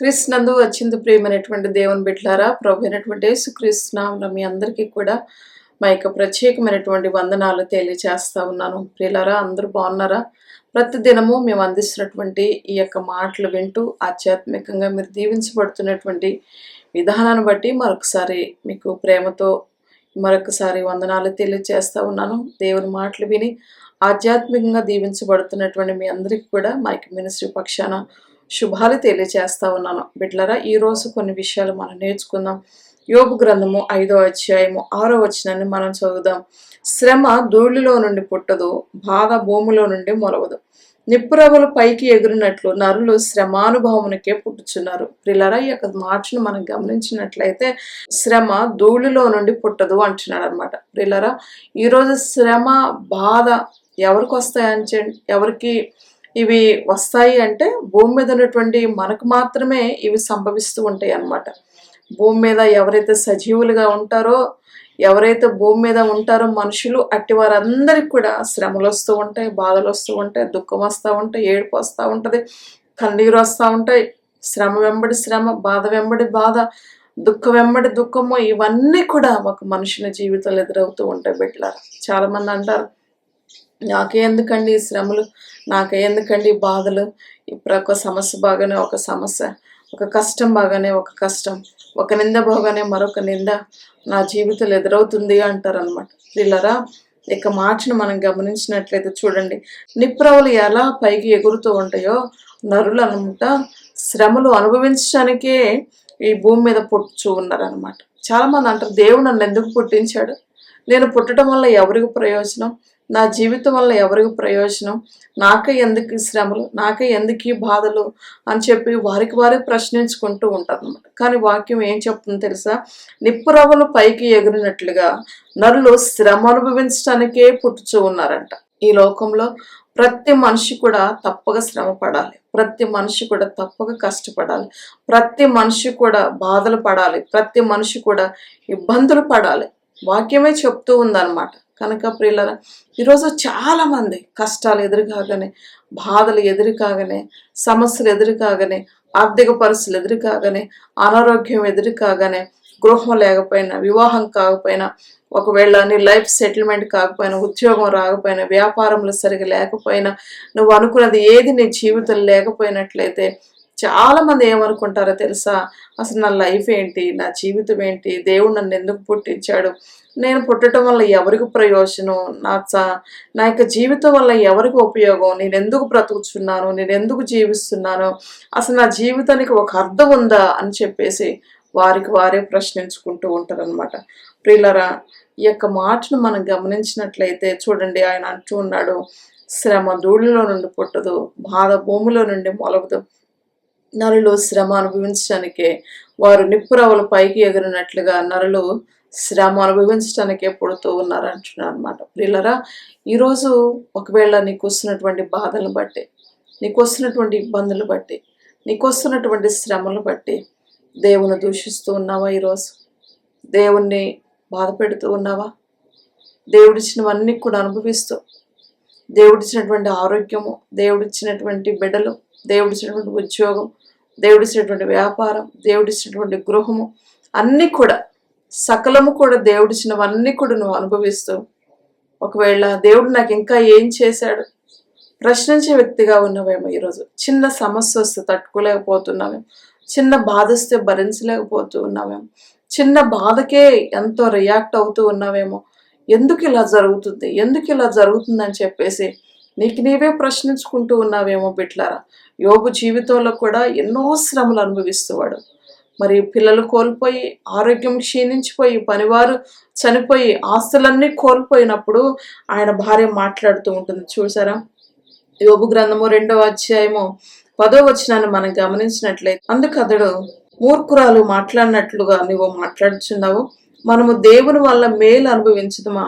క్రీస్తునందు అత్యంత ప్రియమైనటువంటి దేవుని బిడ్లారా ప్రభు అయినటువంటి యేసుక్రీస్తునామంలో మీ అందరికీ కూడా మా యొక్క ప్రత్యేకమైనటువంటి వందనాలు తెలియజేస్తా ఉన్నాను. ప్రియులారా అందరూ బాగున్నారా? ప్రతి దినము మేము అందిస్తున్నటువంటి ఈ యొక్క మాటలు వింటూ ఆధ్యాత్మికంగా మీరు దీవించబడుతున్నటువంటి విధానాన్ని బట్టి మరొకసారి మీకు ప్రేమతో మరొకసారి వందనాలు తెలియజేస్తూ ఉన్నాను. దేవుని మాటలు విని ఆధ్యాత్మికంగా దీవించబడుతున్నటువంటి మీ అందరికీ కూడా మా యొక్క మినిస్ట్రీ పక్షాన శుభాలు తెలియజేస్తా ఉన్నాను. బిడ్లరా ఈ రోజు కొన్ని విషయాలు మనం నేర్చుకుందాం. యోగు గ్రంథము ఐదో అధ్యాయము ఆరో వచనాన్ని మనం చదువుదాం. శ్రమ ధూళిలో నుండి పుట్టదు బాధ భూమిలో నుండి మొలవదు. నిప్పురవలు పైకి ఎగురినట్లు నరులు శ్రమానుభవమునికే పుట్టుచున్నారు. ప్రిలరా ఈ యొక్క మార్చును మనం గమనించినట్లయితే శ్రమ ధూళిలో నుండి పుట్టదు అంటున్నాడు అనమాట ప్రిలరా ఈరోజు శ్రమ బాధ ఎవరికి వస్తాయని ఎవరికి ఇవి వస్తాయి అంటే భూమి మీద ఉన్నటువంటి మనకు మాత్రమే ఇవి సంభవిస్తూ ఉంటాయి అన్నమాట. భూమి మీద ఎవరైతే సజీవులుగా ఉంటారో ఎవరైతే భూమి మీద ఉంటారో మనుషులు అట్టి వారందరికి కూడా శ్రమలు వస్తూ ఉంటాయి బాధలు వస్తూ ఉంటాయి దుఃఖం వస్తూ ఉంటాయి ఏడుపు వస్తూ ఉంటుంది కన్నీరు వస్తూ ఉంటాయి శ్రమ వెంబడి శ్రమ బాధ వెంబడి బాధ దుఃఖం వెంబడి దుఃఖము ఇవన్నీ కూడా ఒక మనుషుల జీవితాలు ఎదురవుతూ ఉంటాయి బిడ్డలారా. చాలా మంది అంటారు నాకే ఎందుకండి ఈ శ్రమలు? నాకే ఎందుకండి బాధలు? ఇప్పుడు ఒక సమస్య బాగానే ఒక సమస్య ఒక కష్టం బాగానే ఒక కష్టం ఒక నింద బాగానే మరొక నింద నా జీవితంలో ఎదురవుతుంది అంటారు అనమాట వీళ్ళరా? ఇక మార్చిని మనం గమనించినట్లయితే చూడండి. నిప్రవలు ఎలా పైకి ఎగురుతూ ఉంటాయో నరులు అనమాట శ్రమలు అనుభవించడానికే ఈ భూమి మీద పుట్టుచూ ఉన్నారనమాట చాలా మంది అంటారు దేవుడు నన్ను ఎందుకు పుట్టించాడు? నేను పుట్టడం వల్ల ఎవరికి ప్రయోజనం? నా జీవితం వల్ల ఎవరికి ప్రయోజనం? నాకే ఎందుకు శ్రమలు? నాకే ఎందుకు బాధలు? అని చెప్పి వారికి వారికి ప్రశ్నించుకుంటూ ఉంటారు అనమాట కానీ వాక్యం ఏం చెప్తుందో తెలుసా? నిప్పురవ్వలు పైకి ఎగిరినట్లుగా నరులు శ్రమ అనుభవించడానికే పుట్టుచూ ఉన్నారంట. ఈ లోకంలో ప్రతి మనిషి కూడా తప్పక శ్రమ పడాలి. ప్రతి మనిషి కూడా తప్పక కష్టపడాలి. ప్రతి మనిషి కూడా బాధలు పడాలి. ప్రతి మనిషి కూడా ఇబ్బందులు పడాలి. వాక్యమే చెప్తూ ఉందన్నమాట. కనుక ప్రియులరా ఈరోజు చాలామంది కష్టాలు ఎదురు కాగానే బాధలు ఎదురు కాగానే సమస్యలు ఎదురు కాగానే ఆర్థిక పరిస్థితులు ఎదురు కాగానే అనారోగ్యం ఎదురు కాగానే గృహం లేకపోయినా వివాహం కాకపోయినా ఒకవేళ నీ లైఫ్ సెటిల్మెంట్ కాకపోయినా ఉద్యోగం రాకపోయినా వ్యాపారంలో సరిగా లేకపోయినా నువ్వు అనుకున్నది ఏది నీ జీవితం లేకపోయినట్లయితే చాలా మంది ఏమనుకుంటారో తెలుసా? అసలు నా లైఫ్ ఏంటి? నా జీవితం ఏంటి? దేవుడు నన్ను ఎందుకు పుట్టించాడు? నేను పుట్టడం వల్ల ఎవరికి ప్రయోజనం? నా నా యొక్క జీవితం వల్ల ఎవరికి ఉపయోగం? నేను ఎందుకు బ్రతుకుతున్నాను నేను ఎందుకు జీవిస్తున్నాను? అసలు నా జీవితానికి ఒక అర్థం ఉందా? అని చెప్పేసి వారికి వారే ప్రశ్నించుకుంటూ ఉంటారనమాట ప్రియులరా ఈ యొక్క మాటను మనం గమనించినట్లయితే చూడండి ఆయన అంటూ ఉన్నాడు శ్రమ ధూళిలో నుండి పుట్టదు బాధ భూమిలో నుండి మొలవదు. నరులు శ్రమ అనుభవించడానికే వారు నిప్పురవలు పైకి ఎగిరినట్లుగా నరులు శ్రమ అనుభవించడానికే పుడుతూ ఉన్నారు అంటున్నారు అనమాట ప్రియులరా ఈరోజు ఒకవేళ నీకు వస్తున్నటువంటి బాధలను బట్టి నీకు వస్తున్నటువంటి ఇబ్బందులు బట్టి నీకు వస్తున్నటువంటి శ్రమలు బట్టి దేవుని దూషిస్తూ ఉన్నావా ఈరోజు? దేవుణ్ణి బాధ పెడుతూ ఉన్నావా? దేవుడిచ్చినవన్నీ కూడా అనుభవిస్తూ దేవుడిచ్చినటువంటి ఆరోగ్యము దేవుడిచ్చినటువంటి బిడ్డలు దేవుడిచ్చినటువంటి ఉద్యోగం దేవుడిచ్చినటువంటి వ్యాపారం దేవుడిచ్చినటువంటి గృహము అన్నీ కూడా సకలము కూడా దేవుడిచ్చినవన్నీ కూడా నువ్వు అనుభవిస్తూ ఒకవేళ దేవుడు నాకు ఇంకా ఏం చేశాడు? ప్రశ్నించే వ్యక్తిగా ఉన్నావేమో ఈరోజు. చిన్న సమస్య వస్తే తట్టుకోలేకపోతున్నావేమో. చిన్న బాధ వస్తే భరించలేకపోతూ ఉన్నావేమో. చిన్న బాధకే ఎంతో రియాక్ట్ అవుతూ ఉన్నావేమో. ఎందుకు ఇలా జరుగుతుంది? ఎందుకు ఇలా జరుగుతుందని చెప్పేసి నీకు నీవే ప్రశ్నించుకుంటూ ఉన్నావేమో బిట్లారా యోగు జీవితంలో కూడా ఎన్నో శ్రమలు అనుభవిస్తువాడు. మరి పిల్లలు కోల్పోయి ఆరోగ్యం క్షీణించిపోయి పనివారు చనిపోయి ఆస్తులన్నీ కోల్పోయినప్పుడు ఆయన భార్య మాట్లాడుతూ ఉంటుంది. చూసారా యోగు గ్రంథము రెండవ అధ్యాయము పదో వచనాన్ని మనం గమనించినట్లయితే అందుకు అతడు మూర్ఖురాలు మాట్లాడినట్లుగా నువ్వు మాట్లాడుచున్నావు. మనము దేవుని వల్ల మేలు అనుభవించదమా?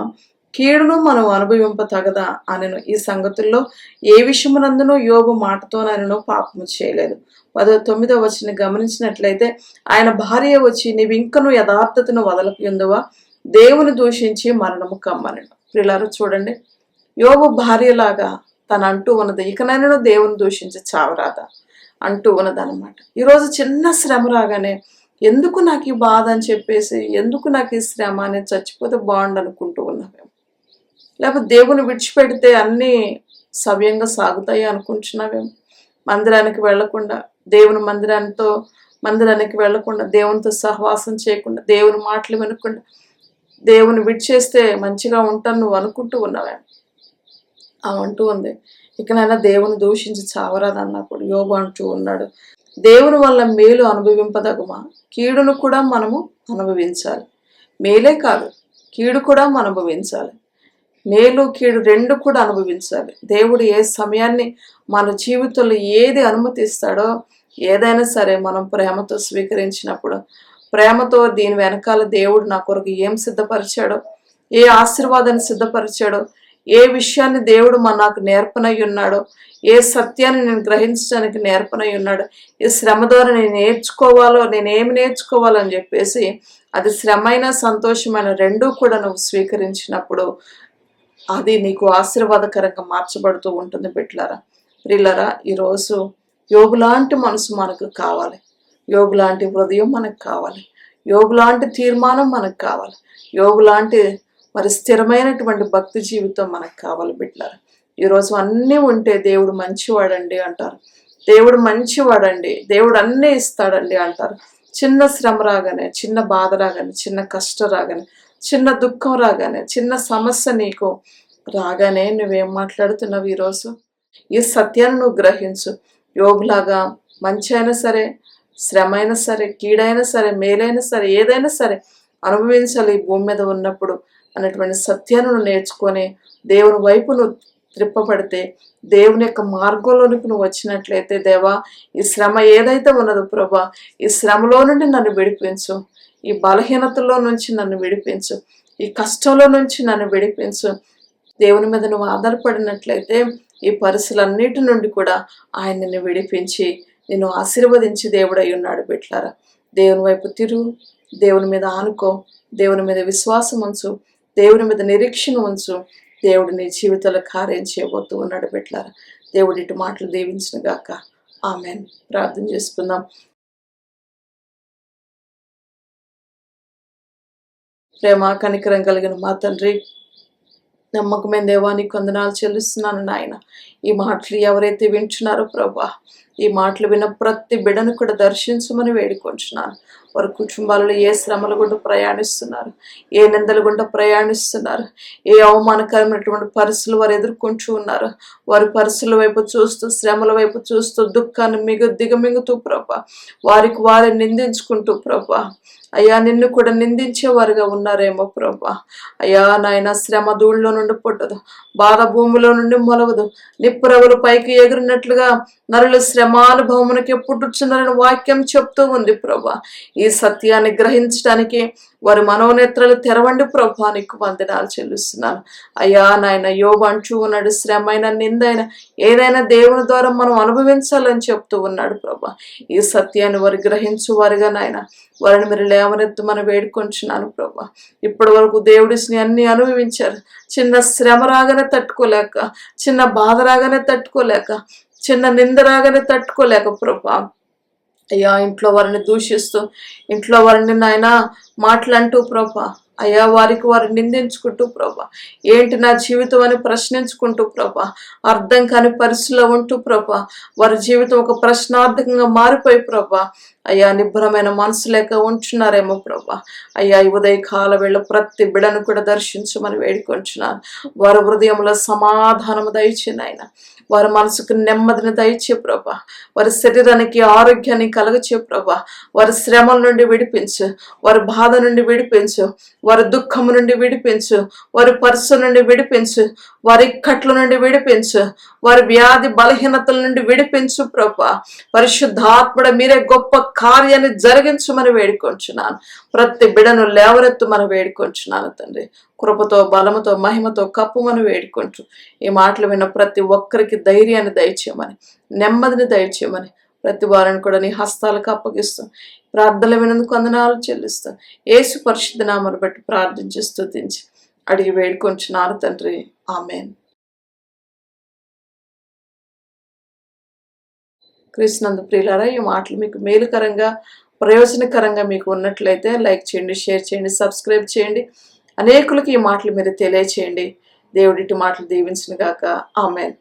కీడును మనం అనుభవింప తగదా అనను. ఈ సంగతుల్లో ఏ విషయమునందునో యోగు మాటతోనైనను పాపము చేయలేదు. పదో తొమ్మిదో వచ్చిన గమనించినట్లయితే ఆయన భార్య వచ్చి నీవు ఇంకను యథార్థతను వదలకుందువా దేవుని దూషించి మరణము కమ్మనను. పిల్లలు చూడండి. యోగు భార్యలాగా తను అంటూ ఉన్నది ఇకనైనా దేవుని దూషించి చావరాదా? అంటూ ఉన్నదన్నమాట. ఈరోజు చిన్న శ్రమ రాగానే ఎందుకు నాకు ఈ బాధ? అని చెప్పేసి ఎందుకు నాకు ఈ శ్రమ? అనేది చచ్చిపోతే బాగుండు అనుకుంటూ ఉన్నామేమో లేకపోతే దేవుని విడిచిపెడితే అన్నీ సవ్యంగా సాగుతాయి అనుకుంటున్నావేమో. మందిరానికి వెళ్ళకుండా దేవుని మందిరానితో మందిరానికి వెళ్ళకుండా దేవునితో సహవాసం చేయకుండా దేవుని మాటలు వినకుండా దేవుని విడిచేస్తే మంచిగా ఉంటాను నువ్వు అనుకుంటూ ఉన్నావేమో. అవి అంటూ ఉంది. ఇకనైనా దేవుని దూషించి చావరాదు కూడా యోగు అంటూ ఉన్నాడు. దేవుని వల్ల మేలు అనుభవింపదగుమా? కీడును కూడా మనము అనుభవించాలి. మేలే కాదు కీడు కూడా మనం అనుభవించాలి. మేలు కీడు రెండు కూడా అనుభవించాలి. దేవుడు ఏ సమయాన్ని మన జీవితంలో ఏది అనుమతిస్తాడో ఏదైనా సరే మనం ప్రేమతో స్వీకరించినప్పుడు ప్రేమతో దీని వెనకాల దేవుడు నా కొరకు ఏం సిద్ధపరిచాడో ఏ ఆశీర్వాదాన్ని సిద్ధపరిచాడో ఏ విషయాన్ని దేవుడు మన నాకు నేర్పనై ఉన్నాడో ఏ సత్యాన్ని నేను గ్రహించడానికి నేర్పనై ఉన్నాడో ఈ శ్రమ ద్వారా నేను నేర్చుకోవాలో నేను ఏమి చెప్పేసి అది శ్రమైన సంతోషమైన రెండూ కూడా నువ్వు స్వీకరించినప్పుడు అది నీకు ఆశీర్వాదకరంగా మార్చబడుతూ ఉంటుంది బిడ్డలారా. ప్రిల్లరా ఈరోజు యోగు లాంటి మనసు మనకు కావాలి. యోగు లాంటి హృదయం మనకు కావాలి. యోగు లాంటి తీర్మానం మనకు కావాలి. యోగు లాంటి మరి స్థిరమైనటువంటి భక్తి జీవితం మనకు కావాలి బిడ్డలారా. ఈరోజు అన్నీ ఉంటే దేవుడు మంచివాడండి అంటారు. దేవుడు మంచివాడండి. దేవుడు అన్నీ ఇస్తాడండి అంటారు. చిన్న శ్రమ రాగానే చిన్న బాధ రాగానే చిన్న కష్టం రాగానే చిన్న దుఃఖం రాగానే చిన్న సమస్య నీకు రాగానే నువ్వేం మాట్లాడుతున్నావు ఈరోజు? ఈ సత్యాన్ని నువ్వు గ్రహించు. యోగులాగా మంచి అయినా సరే శ్రమ అయినా సరే కీడైనా సరే మేలైనా సరే ఏదైనా సరే అనుభవించాలి ఈ భూమి మీద ఉన్నప్పుడు అనేటువంటి సత్యాన్ని నేర్చుకొని దేవుని వైపు నువ్వు త్రిప్పబడితే దేవుని యొక్క మార్గంలోనికి నువ్వు వచ్చినట్లయితే దేవా ఈ శ్రమ ఏదైతే ఉన్నదో ప్రభా ఈ శ్రమలో నుండి నన్ను విడిపించు. ఈ బలహీనతలో నుంచి నన్ను విడిపించు. ఈ కష్టంలో నుంచి నన్ను విడిపించు. దేవుని మీద నువ్వు ఆధారపడినట్లయితే ఈ పరిస్థితులన్నిటి నుండి కూడా ఆయన నిన్ను విడిపించి నిన్ను ఆశీర్వదించి దేవుడై ఉన్నాడు బిట్లారా దేవుని వైపు తిరుగు. దేవుని మీద ఆనుకో. దేవుని మీద విశ్వాసం ఉంచు. దేవుని మీద నిరీక్షణ ఉంచు. దేవుడు నీ జీవితంలో కార్యం చేయబోతూ ఉన్నాడు బిట్లారా దేవుడి ఇటు మాటలు దీవించిన గాక. ఆమెన్. ప్రార్థన చేసుకుందాం. ప్రేమ కనికరం కలిగిన మా తండ్రి నమ్మకమైన దేవానికి కొందనాలు చెల్లిస్తున్నాను నాయన. ఈ మాటలు ఎవరైతే వింటున్నారో ప్రభా ఈ మాటలు విన్న ప్రతి బిడను కూడా దర్శించమని వేడుకొంటున్నాను వారి కుటుంబాలలో ఏ శ్రమల గుండా ప్రయాణిస్తున్నారు? ఏ నిందల గుండా ప్రయాణిస్తున్నారు? ఏ అవమానకరమైనటువంటి పరిస్థితులు వారు ఎదుర్కొంటూ ఉన్నారు? వారి పరిస్థితుల వైపు చూస్తూ శ్రమల వైపు చూస్తూ దుఃఖాన్ని మిగు దిగమింగుతూ ప్రభా. వారికి వారే నిందించుకుంటూ ప్రభా. అయ్యా నిన్ను కూడా నిందించేవారుగా ఉన్నారేమో ప్రభా. అయ్యా నాయన శ్రమ ధూళ్ళలో నుండి పుట్టదు. బాధ భూమిలో నుండి మొలవదు. నిప్పురవులు పైకి ఎగిరినట్లుగా నరులు ఎప్పుడు పుట్టుచున్నారని వాక్యం చెప్తూ ఉంది ప్రభా. ఈ సత్యాన్ని గ్రహించడానికి వారి మనోనేత్రాలు తెరవండి ప్రభా. నీకు వందనాలు చెల్లిస్తున్నాను. అయ్యా నాయన యోబు అంటూ ఉన్నాడు శ్రమైన నిందైన ఏదైనా దేవుని ద్వారా మనం అనుభవించాలని చెప్తూ ఉన్నాడు ప్రభా. ఈ సత్యాన్ని వారు గ్రహించు వారుగా నాయన. వారిని మీరు లేవనెత్తు మనం వేడుకొంచున్నాను ప్రభా. ఇప్పటి వరకు దేవుడిని అన్ని అనుభవించారు. చిన్న శ్రమ రాగానే తట్టుకోలేక చిన్న బాధ రాగానే తట్టుకోలేక చిన్న నిందరాగానే తట్టుకోలేక ప్రభా. అయ్యా ఇంట్లో వారిని దూషిస్తూ ఇంట్లో వారిని నాయన మాటలంటూ ప్రభా. అయ్యా వారికి వారు నిందించుకుంటూ ప్రభా ఏంటి నా జీవితం అని ప్రశ్నించుకుంటూ ప్రభా అర్థం కాని పరిస్థితిలో ఉంటూ ప్రభా వారి జీవితం ఒక ప్రశ్నార్థకంగా మారిపోయి ప్రభా అయ్యా నిబ్బరమైన మనసు లేక ఉంటున్నారేమో ప్రభా. అయ్యా ఉదయ కాల వేళ ప్రతి బిడను కూడా దర్శించమని వేడుకొంచున్నాను. వారి హృదయంలో సమాధానము దయచిన ఆయన వారి మనసుకు నెమ్మదిని దయచే ప్రభా. వారి శరీరానికి ఆరోగ్యాన్ని కలగచే ప్రభా. వారి శ్రమల నుండి విడిపించు. వారి బాధ నుండి విడిపించు. వారి దుఃఖము నుండి విడిపించు వారి పరుసు నుండి విడిపించు వారి ఇక్కట్ల నుండి విడిపించు వారి వ్యాధి బలహీనతల నుండి విడిపించు ప్రభా. పరిశుద్ధాత్మడ మీరే గొప్ప కార్యాన్ని జరిగించమని వేడుకొంచున్నాను. ప్రతి బిడను లేవనెత్తుమని వేడుకొంచున్నాను తండ్రి. కృపతో బలముతో మహిమతో కప్పుమని వేడుకుంటూ ఈ మాటలు విన్న ప్రతి ఒక్కరికి ధైర్యాన్ని దయచేయమని నెమ్మదిని దయచేయమని ప్రతి వారిని కూడా నీ హస్తాలకు అప్పగిస్తాం ప్రార్థనలు వినందుకు వందనాలు చెల్లిస్తాం ఏసు పరిశుద్ధ నామను బట్టి ప్రార్థించి స్థుతించి అడిగి వేడుకొంచున్నాను తండ్రి. ఆమెన్. క్రీస్తునందు ప్రియులారా ఈ మాటలు మీకు మేలుకరంగా ప్రయోజనకరంగా మీకు ఉన్నట్లయితే లైక్ చేయండి షేర్ చేయండి సబ్స్క్రైబ్ చేయండి. అనేకులకు ఈ మాటలు మీరు తెలియచేయండి. దేవుడి మాటలు దీవించిన గాక ఆమెన్.